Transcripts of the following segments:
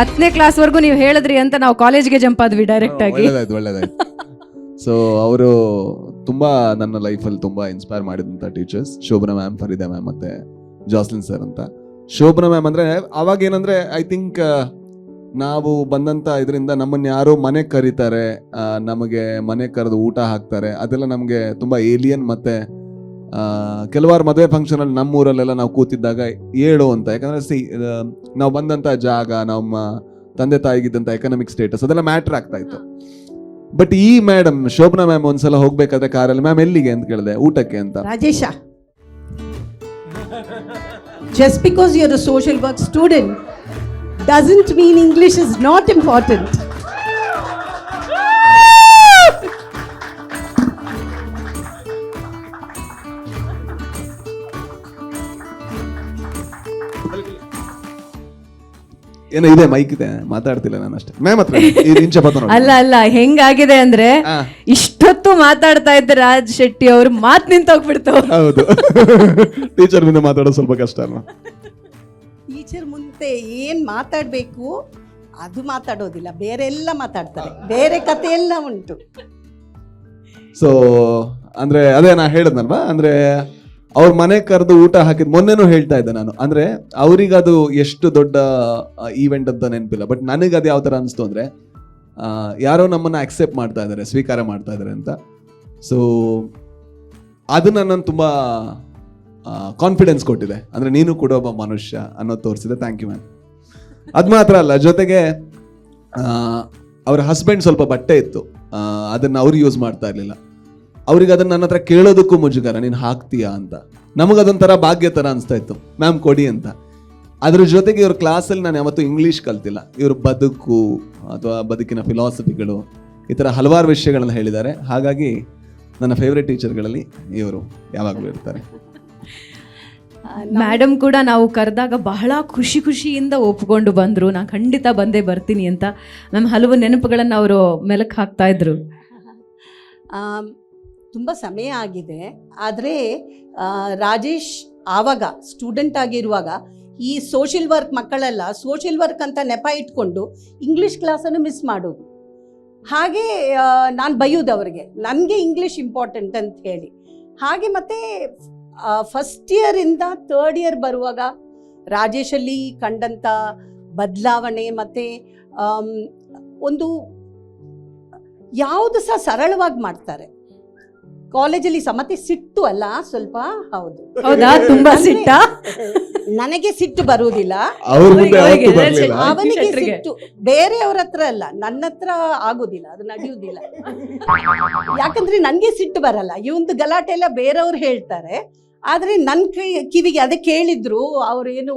ಹತ್ತನೇ ಕ್ಲಾಸ್ ವರ್ಗೂ ನೀವು ಹೇಳಿದ್ರಿ ಅಂತ ನಾವು ಕಾಲೇಜ್ಗೆ ಜಂಪ್ ಆದ್ವಿ ಡೈರೆಕ್ಟ್ ಆಗಿ. ಒಳ್ಳೇದಾಯ್ತು ಸೊ ಅವರು ತುಂಬಾ ನನ್ನ ಲೈಫಲ್ಲಿ ತುಂಬಾ ಇನ್ಸ್ಪೈರ್ ಮಾಡಿದಂತ teachers Shobhana ma'am Farida ma'am ಮತ್ತೆ ಜಾಸ್ಲಿನ್ ಸರ್ ಅಂತ. ಶೋಭನಾ ಮ್ಯಾಮ್ ಅಂದ್ರೆ ಅವಾಗ ಏನಂದ್ರೆ ಐ ಥಿಂಕ್ ನಾವು ಬಂದಂತ ಇದರಿಂದ ನಮ್ಮನ್ನ ಯಾರೋ ಮನೆ ಕರೀತಾರೆ ನಮಗೆ ಮನೆ ಕರೆದು ಊಟ ಹಾಕ್ತಾರೆ, ಅದೆಲ್ಲ ನಮಗೆ ತುಂಬಾ ಏಲಿಯನ್ ಮತ್ತೆ ಕೆಲವಾರು ಮದುವೆ ಫಂಕ್ಷನ್ ಅಲ್ಲಿ ನಮ್ಮ ಊರಲ್ಲೆಲ್ಲ ನಾವು ಕೂತಿದ್ದಾಗ ಏಳು ಅಂತ ಯಾಕಂದ್ರೆ ಸಿ ನಾವು ಬಂದಂತ ಜಾಗ ನಮ್ಮ ತಂದೆ ತಾಯಿಗಿದ್ದಂತ ಎಕನಾಮಿಕ್ ಸ್ಟೇಟಸ್ ಅದೆಲ್ಲ ಮ್ಯಾಟ್ರ್ ಆಗ್ತಾ ಇತ್ತು. ಬಟ್ ಈ ಮೇಡಮ್ ಶೋಭನಾ ಮ್ಯಾಮ್ ಒಂದ್ಸಲ ಹೋಗ್ಬೇಕಾದ್ರೆ ಕಾರಲ್ಲಿ ಮ್ಯಾಮ್ ಎಲ್ಲಿಗೆ? ಅಂತ ಕೇಳಿದೆ ಊಟಕ್ಕೆ ಅಂತ. Rajesh just because are a social work student doesn't mean English is not important. ಏನೋ ಇದೆ ಮೈಕ್ ಇದೆ. ಮಾತಾಡ್ತಿಲ್ಲ ನಾನು ಅಷ್ಟೇ. ಮ್ಯಾಮ್ ಹತ್ರ ಅಲ್ಲ ಅಲ್ಲ ಹೆಂಗಾಗಿದೆ ಅಂದ್ರೆ ಇಷ್ಟೊತ್ತು ಮಾತಾಡ್ತಾ ಇದ್ದ ರಾಜ್ ಶೆಟ್ಟಿ ಅವ್ರು ಮಾತ್ ನಿಂತೋಗ್ಬಿಡ್ತಾವ ಹೌದು. ಟೀಚರ್ ಮುಂದೆ ಮಾತಾಡೋದು ಸ್ವಲ್ಪ ಕಷ್ಟ ಅಲ್ವಾ? ಟೀಚರ್ ಮುಂದೆ ಏನ್ ಮಾತಾಡ್ಬೇಕು ಅದು ಮಾತಾಡೋದಿಲ್ಲ. ಬೇರೆ ಎಲ್ಲ ಮಾತಾಡ್ತಾರೆ. ಬೇರೆ ಕತೆ ಎಲ್ಲ ಉಂಟು. ಸೊ ಅಂದ್ರೆ ಅದೇ ನಾ ಹೇಳಿದ್ನಲ್ವಾ? ಅಂದ್ರೆ ಅವ್ರ ಮನೆ ಕರೆದು ಊಟ ಹಾಕಿದ್ ಮೊನ್ನೆನೂ ಹೇಳ್ತಾ ಇದ್ದೆ ನಾನು. ಅಂದ್ರೆ ಅವ್ರಿಗೆ ಅದು ಎಷ್ಟು ದೊಡ್ಡ ಈವೆಂಟ್ ಅಂತ ನೆನಪಿಲ್ಲ. ಬಟ್ ನನಗೆ ಅದು ಯಾವ ಥರ ಅನಿಸ್ತು ಅಂದ್ರೆ ಯಾರೋ ನಮ್ಮನ್ನ ಅಕ್ಸೆಪ್ಟ್ ಮಾಡ್ತಾ ಇದ್ದಾರೆ ಸ್ವೀಕಾರ ಮಾಡ್ತಾ ಇದ್ದಾರೆ ಅಂತ. ಸೊ ಅದು ನನ್ನನ್ನು ತುಂಬಾ ಕಾನ್ಫಿಡೆನ್ಸ್ ಕೊಟ್ಟಿದೆ. ಅಂದ್ರೆ ನೀನು ಕೂಡ ಒಬ್ಬ ಮನುಷ್ಯ ಅನ್ನೋದು ತೋರಿಸಿದೆ. ಥ್ಯಾಂಕ್ ಯು ಮ್ಯಾಮ್ ಅದು ಮಾತ್ರ ಅಲ್ಲ, ಜೊತೆಗೆ ಅವರ ಹಸ್ಬೆಂಡ್ ಸ್ವಲ್ಪ ಬಟ್ಟೆ ಇತ್ತು. ಅದನ್ನ ಅವ್ರು ಯೂಸ್ ಮಾಡ್ತಾ ಇರ್ಲಿಲ್ಲ. ಅವ್ರಿಗೆ ಅದನ್ನ ನನ್ನ ಹತ್ರ ಕೇಳೋದಕ್ಕೂ ಮುಜುಗರ ನೀನು ಹಾಕ್ತೀಯಾ ಅಂತ. ನಮಗದೊಂಥರ ಭಾಗ್ಯ ತರ ಅನಿಸ್ತಾ ಇತ್ತು. ಮ್ಯಾಮ್ ಕೊಡಿ ಅಂತ. ಅದ್ರ ಜೊತೆಗೆ ಇವ್ರ ಕ್ಲಾಸಲ್ಲಿ ನಾನು ಯಾವತ್ತೂ ಇಂಗ್ಲೀಷ್ ಕಲ್ತಿಲ್ಲ. ಇವ್ರ ಬದುಕು ಅಥವಾ ಬದುಕಿನ ಫಿಲಾಸಫಿಗಳು ಈ ಥರ ಹಲವಾರು ವಿಷಯಗಳನ್ನು ಹೇಳಿದ್ದಾರೆ. ಹಾಗಾಗಿ ನನ್ನ ಫೇವ್ರೆಟ್ ಟೀಚರ್ಗಳಲ್ಲಿ ಇವರು ಯಾವಾಗಲೂ ಇರ್ತಾರೆ. ಮೇಡಮ್ ಕೂಡ ನಾವು ಕರೆದಾಗ ಬಹಳ ಖುಷಿ ಖುಷಿಯಿಂದ ಒಪ್ಕೊಂಡು ಬಂದ್ರು. ನಾ ಖಂಡಿತ ಬಂದೇ ಬರ್ತೀನಿ ಅಂತ. ನಮ್ಮ ಹಲವು ನೆನಪುಗಳನ್ನು ಅವರು ಮೆಲಕ್ ಹಾಕ್ತಾ ಇದ್ರು. ತುಂಬ ಸಮಯ ಆಗಿದೆ. ಆದರೆ ರಾಜೇಶ್ ಆವಾಗ ಸ್ಟೂಡೆಂಟ್ ಆಗಿರುವಾಗ ಈ ಸೋಷಿಯಲ್ ವರ್ಕ್ ಮಕ್ಕಳೆಲ್ಲ ಸೋಷಿಯಲ್ ವರ್ಕ್ ಅಂತ ನೆಪ ಇಟ್ಕೊಂಡು ಇಂಗ್ಲೀಷ್ ಕ್ಲಾಸನ್ನು ಮಿಸ್ ಮಾಡೋದು. ಹಾಗೆ ನಾನು ಬೈಯೋದು ಅವರಿಗೆ, ನನಗೆ ಇಂಗ್ಲೀಷ್ ಇಂಪಾರ್ಟೆಂಟ್ ಅಂತ ಹೇಳಿ. ಹಾಗೆ ಮತ್ತೆ ಫಸ್ಟ್ ಇಯರಿಂದ ಥರ್ಡ್ ಇಯರ್ ಬರುವಾಗ ರಾಜೇಶಲ್ಲಿ ಕಂಡಂಥ ಬದಲಾವಣೆ ಮತ್ತು ಒಂದು, ಯಾವುದು ಸಹ ಸರಳವಾಗಿ ಮಾಡ್ತಾರೆ. ಕಾಲೇಜಲ್ಲಿ ಸಮತಿ ಸಿಟ್ಟು ಅಲ್ಲ ಸ್ವಲ್ಪ ಹೌದು. ಹೌದಾ? ತುಂಬಾ ಸಿಟ್ಟ? ನನಗೆ ಸಿಟ್ಟು ಬರುವುದಿಲ್ಲ. ಅವ್ರ ಮುಂದೆ ಅವ್ರಿಗೆ ಯಾವತ್ತೂ ಅವ್ರಿಗೆ ಅವನಿಗೆ ಶೆಟ್ರಿಗೆ. ಸಿಟ್ಟು. ಬೇರೆಯವ್ರ ಹತ್ರ ಅಲ್ಲ ನನ್ನ ಹತ್ರ ಆಗುದಿಲ್ಲ ಅದು ನಡೆಯುವುದಿಲ್ಲ. ಯಾಕಂದ್ರೆ ನನಗೆ ಸಿಟ್ಟು ಬರಲ್ಲ. ಈ ಒಂದು ಗಲಾಟೆ ಎಲ್ಲ ಬೇರೆಯವ್ರು ಹೇಳ್ತಾರೆ. ಆದ್ರೆ ನನ್ನ ಕೈ ಕಿವಿಗೆ ಅದೇ ಕೇಳಿದ್ರು ಅವ್ರೇನು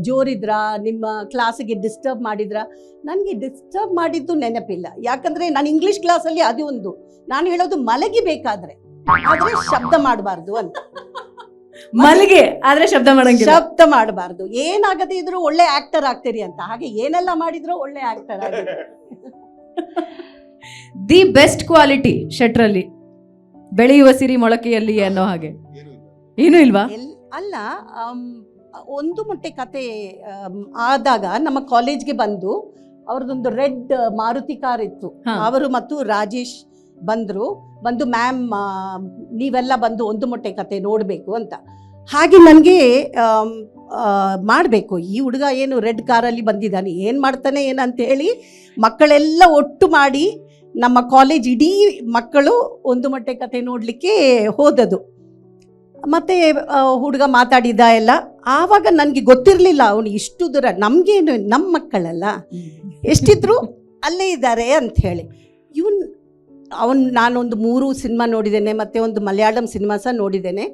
ಜೋರಿದ್ರ ನಿಮ್ಮ ಕ್ಲಾಸಿಗೆ ಡಿಸ್ಟರ್ಬ್ ಮಾಡಿದ್ರ? ನನಗೆ ಡಿಸ್ಟರ್ಬ್ ಮಾಡಿದ್ದು ನೆನಪಿಲ್ಲ. ಯಾಕಂದ್ರೆ ನಾನು ಇಂಗ್ಲಿಷ್ ಕ್ಲಾಸಲ್ಲಿ ಅದು ಒಂದು. ನಾನು ಹೇಳೋದು ಮಲಗಿಬೇಕಾದ್ರೆ ಆದ್ರೆ ಶಬ್ದ ಮಾಡಬಾರ್ದು ಅಂತ. ಮಲಗೆ ಆದ್ರೆ ಶಬ್ದ ಮಾಡಂಗಿಲ್ಲ. ಶಬ್ದ ಮಾಡಬಾರ್ದು. ಏನಾಗದೇ ಇದ್ರು ಒಳ್ಳೆ ಆಕ್ಟರ್ ಆಗ್ತೀರಿ ಅಂತ. ಹಾಗೆ ಏನೆಲ್ಲ ಮಾಡಿದ್ರು ಒಳ್ಳೆ ಆಕ್ಟರ್ ಆಗಿದೆ ದಿ ಬೆಸ್ಟ್ ಕ್ವಾಲಿಟಿ ಶೆಟ್ರಲ್ಲಿ. ಬೆಳೆಯುವ ಸಿರಿ ಮೊಳಕೆಯಲ್ಲಿ ಅನ್ನೋ ಹಾಗೆ. ಏನು ಇಲ್ವಾ? ಎಲ್ ಅಲ್ಲ ಆಮ್, ಒಂದು ಮೊಟ್ಟೆ ಕತೆ ಆದಾಗ ನಮ್ಮ ಕಾಲೇಜ್ಗೆ ಬಂದು ಅವ್ರದ್ದೊಂದು ರೆಡ್ ಮಾರುತಿ ಕಾರ್ ಇತ್ತು. ಅವರು ಮತ್ತು ರಾಜೇಶ್ ಬಂದರು. ಬಂದು ಮ್ಯಾಮ್ ನೀವೆಲ್ಲ ಬಂದು ಒಂದು ಮೊಟ್ಟೆ ಕತೆ ನೋಡಬೇಕು ಅಂತ. ಹಾಗೆ ನನಗೆ ಮಾಡಬೇಕು. ಈ ಹುಡುಗ ಏನು ರೆಡ್ ಕಾರಲ್ಲಿ ಬಂದಿದ್ದಾನೆ ಏನು ಮಾಡ್ತಾನೆ ಏನಂತ ಹೇಳಿ ಮಕ್ಕಳೆಲ್ಲ ಒಟ್ಟು ಮಾಡಿ ನಮ್ಮ ಕಾಲೇಜ್ ಇಡೀ ಮಕ್ಕಳು ಒಂದು ಮೊಟ್ಟೆ ಕತೆ ನೋಡಲಿಕ್ಕೆ ಹೋದದು ಮತ್ತೆ ಹುಡುಗ ಮಾತಾಡಿದ ಎಲ್ಲ ಆವಾಗ ನನಗೆ ಗೊತ್ತಿರಲಿಲ್ಲ ಅವನು ಇಷ್ಟು ದೂರ. ನಮಗೇನು ನಮ್ಮ ಮಕ್ಕಳಲ್ಲ. ಎಷ್ಟಿದ್ರು ಅಲ್ಲೇ ಇದ್ದಾರೆ ಅಂತ ಹೇಳಿ. ಇವನ್ ಅವನ್ ನಾನೊಂದು ಮೂರು ಸಿನಿಮಾ ನೋಡಿದ್ದೇನೆ ಮತ್ತೆ ಒಂದು ಮಲಯಾಳಂ ಸಿನಿಮಾ ಸಹ ನೋಡಿದ್ದೇನೆ.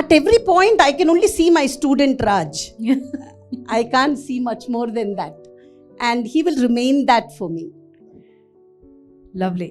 At every point I can only see my student Raj I can see much more than that and he will remain that for me lovely